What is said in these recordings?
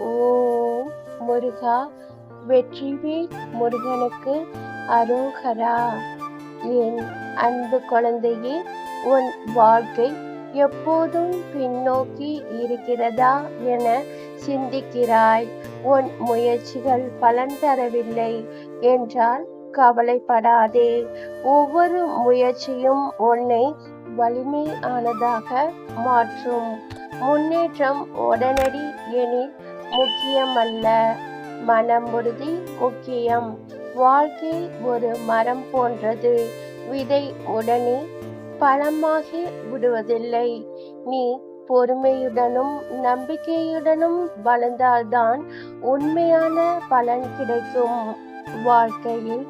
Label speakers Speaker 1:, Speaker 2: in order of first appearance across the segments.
Speaker 1: ஓம் முருகா வெற்றிவேல் முருகனுக்கு அரோகரா என் அன்பு குழந்தையே உன் வாழ்க்கை எப்போதும் பின்னோக்கி இருக்கிறதா என சிந்திக்கிறாய். உன் முயற்சிகள் பலன் தரவில்லை என்றால் கவலைப்படாதே. ஒவ்வொரு முயற்சியும் உன்னை வலிமையானதாக மாற்றும். முன்னேற்றம் உடனடி எனில் முக்கியமல்ல மனமுறுதி முக்கியம் வாழ்க்கை ஒரு மரம் போன்றது. விதை உடனே பழமாகி விடுவதில்லை. நீ பொறுமையுடனும் நம்பிக்கையுடனும் வளர்ந்தால்தான் உண்மையான பலன் கிடைக்கும். வாழ்க்கையில்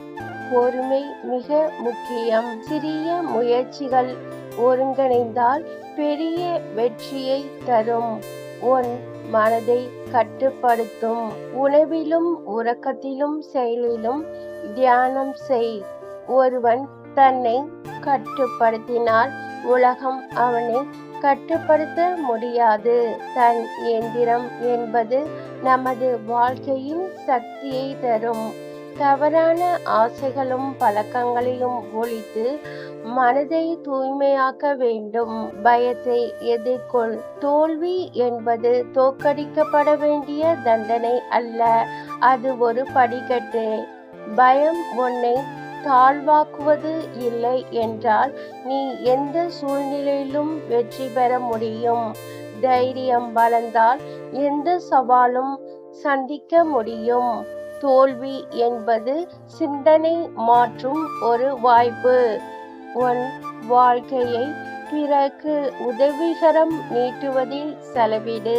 Speaker 1: பொறுமை மிக முக்கியம். சிறிய முயற்சிகள் ஒருங்கிணைந்தால் பெரிய வெற்றியை தரும். உன் மனதை கட்டுப்படுத்தும். உணவிலும் உறக்கத்திலும் செயலிலும் தியானம் செய். ஒருவன் தன்னை கட்டுப்படுத்தினால் உலகம் அவனை கட்டுப்படுத்த முடியாது. தன் இயந்திரம் என்பது நமது வாழ்க்கையின் சக்தியை தரும். தவறான ஆசைகளும் பழக்கங்களையும் ஒழித்து மனதை தூய்மையாக்க வேண்டும். பயத்தை எதிர்கொள். தோல்வி என்பது தோக்கடிக்கப்பட வேண்டிய தண்டனை அல்ல. அது ஒரு படிக்கட்டு. பயம் உன்னை தாழ்வாக்குவது இல்லை என்றால் நீ எந்த சூழ்நிலையிலும் வெற்றி பெற முடியும். தைரியம் வளர்ந்தால் எந்த சவாலும் சந்திக்க முடியும். தோல்வி என்பது சிந்தனை மாற்றும் ஒரு வாய்ப்பு. உன் வாழ்க்கையை பிறகு உதவிகரம் நீட்டுவதில் செலவிடு.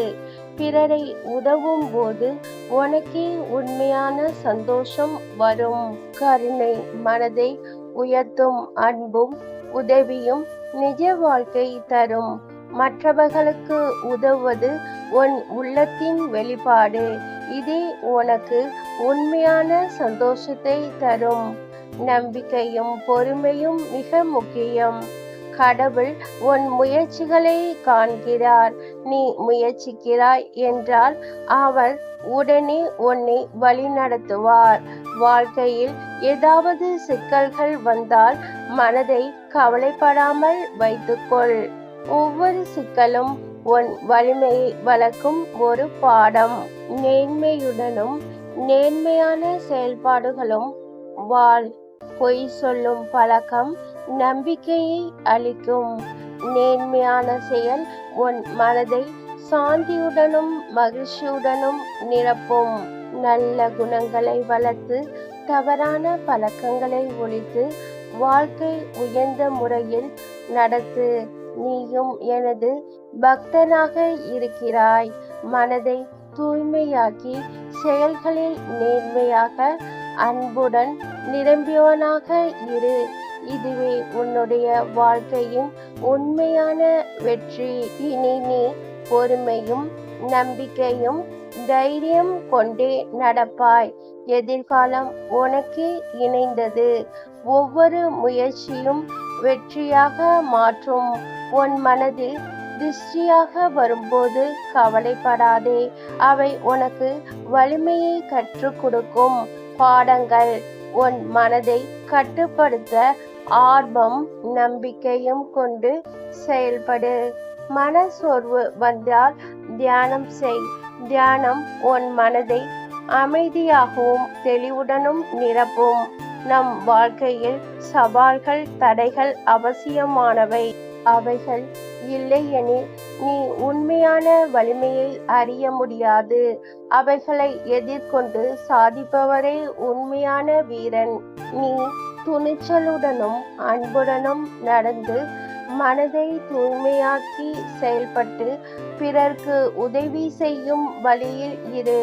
Speaker 1: பிறரை உதவும் போது உனக்கே உண்மையான சந்தோஷம் வரும். கருணை மனதை உயர்த்தும் அன்பும் உதவியும் நிஜ வாழ்க்கை தரும். மற்றவர்களுக்கு உதவுவது உன் உள்ளத்தின் வெளிப்பாடு. இதே உனக்கு உண்மையான சந்தோஷத்தை தரும். நம்பிக்கையும் பொறுமையும் மிக முக்கியம். கடவுள் உன் முயற்சிகளை காண்கிறார். நீ முயற்சிக்கிறாய் என்றால் அவர் உடனே உன்னை வழிநடத்துவார். வாழ்க்கையில் ஏதாவது சிக்கல்கள் வந்தால் மனதை கவலைப்படாமல் வைத்துக்கொள். ஒவ்வொரு சிக்கலும் உன் வலிமையை வளர்க்கும் ஒரு பாடம். நேர்மையுடனும் நேர்மையான செயல்பாடுகளும் வாழ். பொய் சொல்லும் பழக்கம் நம்பிக்கையை அளிக்கும். நேர்மையான செயல் உன் மனதை சாந்தியுடனும் மகிழ்ச்சியுடனும் நிரப்பும். நல்ல குணங்களை வளர்த்து தவறான பழக்கங்களை ஒழித்து வாழ்க்கை உயர்ந்த முறையில் நடத்து. நீயும் எனது பக்தனாக இருக்கிறாய். மனதை தூய்மையாக்கி செயல்களில் நேர்மையாக அன்புடன் நிரம்பியவனாக இரு. இதுவே உன்னுடைய வாழ்க்கையின் உண்மையான வெற்றி. இனி நீ பொறுமையும் நம்பிக்கையும் தைரியம் கொண்டே நடப்பாய். எதிர்காலம் உனக்கே இணைந்தது. ஒவ்வொரு முயற்சியும் வெற்றியாக மாற்றும். உன் மனதில் திருஷ்டியாக வரும்போது கவலைப்படாதே. அவை உனக்கு வலிமையை கற்றுக் கொடுக்கும். பாடங்கள். உன் மனதை கட்டுப்படுத்த ஆர்வம் நம்பிக்கையும் கொண்டு செயல்படு. மன சோர்வு வந்தால் தியானம் செய். தியானம் உன் மனதை அமைதியாகவும் தெளிவுடனும் நிரப்பும். நம் வாழ்க்கையில் சவால்கள் தடைகள் அவசியமானவை. அவைகள் இல்லையெனில் நீ உண்மையான வலிமையை அறிய முடியாது. அவைகளை எதிர்கொண்டு சாதிப்பவரே உண்மையான வீரன். நீ துணிச்சலுடனும் அன்புடனும் நடந்து மனதை தூய்மையாக்கி செயல்பட்டு பிறர்க்கு உதவி செய்யும் வழியில் இரு.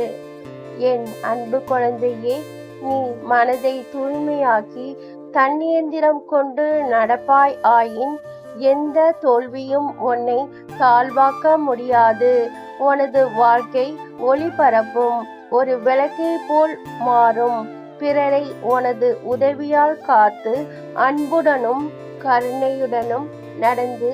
Speaker 1: என் அன்பு குழந்தையே நீ மனதை தூய்மையாக்கி தன்னியந்திரம் கொண்டு நடப்பாய் ஆயின் எந்த தோல்வியும் உன்னை தாழ்வாக்க முடியாது. உனது வாழ்க்கை ஒளிபரப்பும் ஒரு விளக்கை போல் மாறும். பிறரை உனது உதவியால் காத்து அன்புடனும் கருணையுடனும் நடந்து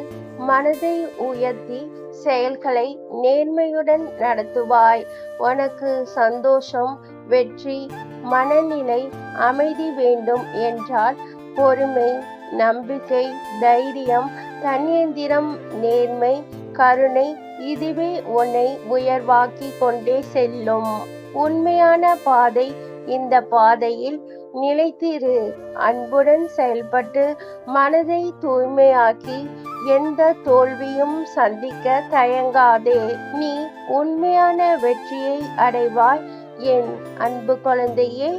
Speaker 1: மனதை உயர்த்தி செயல்களை நேர்மையுடன் நடத்துவாய். உனக்கு சந்தோஷம் வெற்றி மனநிலை அமைதி வேண்டும் என்றால் பொறுமை நம்பிக்கை தைரியம் தன்னியந்திரம் நேர்மை கருணை இதுவே உன்னை உயர்வாக்கி கொண்டே செல்லும். உண்மையான பாதை இந்த பாதையில் நிலைத்திரு. அன்புடன் செயல்பட்டு மனதை தூய்மையாக்கி எந்த தோல்வியும் சந்திக்க தயங்காதே. நீ உண்மையான வெற்றியை அடைவாய். என் அன்பு குழந்தையே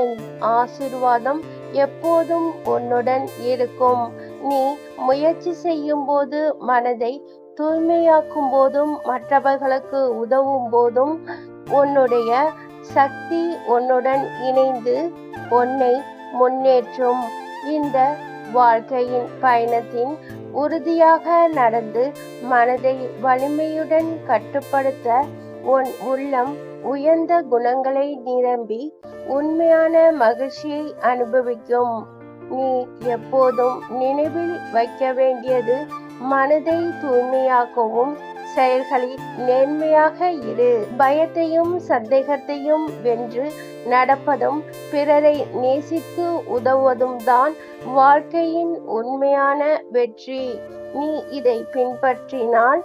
Speaker 1: என் ஆசிர்வாதம் எப்போதும் உன்னுடன் இருக்கும். நீ முயற்சி செய்யும் போது மனதை தூய்மையாக்கும் போதும் மற்றவர்களுக்கு உதவும் போதும் உன்னுடைய சக்தி உன்னுடன் இணைந்து உன்னை முன்னேற்றும். இந்த வாழ்க்கையின் பயணத்தின் உறுதியாக நடந்து மனதை வலிமையுடன் கட்டுப்படுத்த உன் உள்ளம் உயர்ந்த குணங்களை நிரம்பி உண்மையான மகிழ்ச்சியை அனுபவிக்கும். நீ எப்போதும் நினைவில் வைக்க வேண்டியது மனதை தூய்மையாக்கவும் செயல்களில் நேர்மையாக இரு. பயத்தையும் சந்தேகத்தையும் வென்று நடப்பதும் பிறரை நேசித்து உதவுவதும் தான் வாழ்க்கையின் உண்மையான வெற்றி. நீ இதை பின்பற்றினால்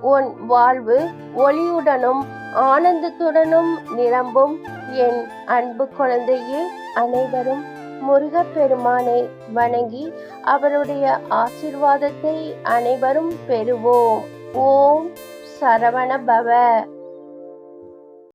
Speaker 1: உன் வாழ்வு ஒளியுடனும் ஆனந்தத்துடனும் நிரம்பும். என் அன்பு குழந்தையே அனைவரும் முருகப்பெருமானை வணங்கி அவருடைய ஆசிர்வாதத்தை அனைவரும் பெறுவோம். ஓம் சரவண பவ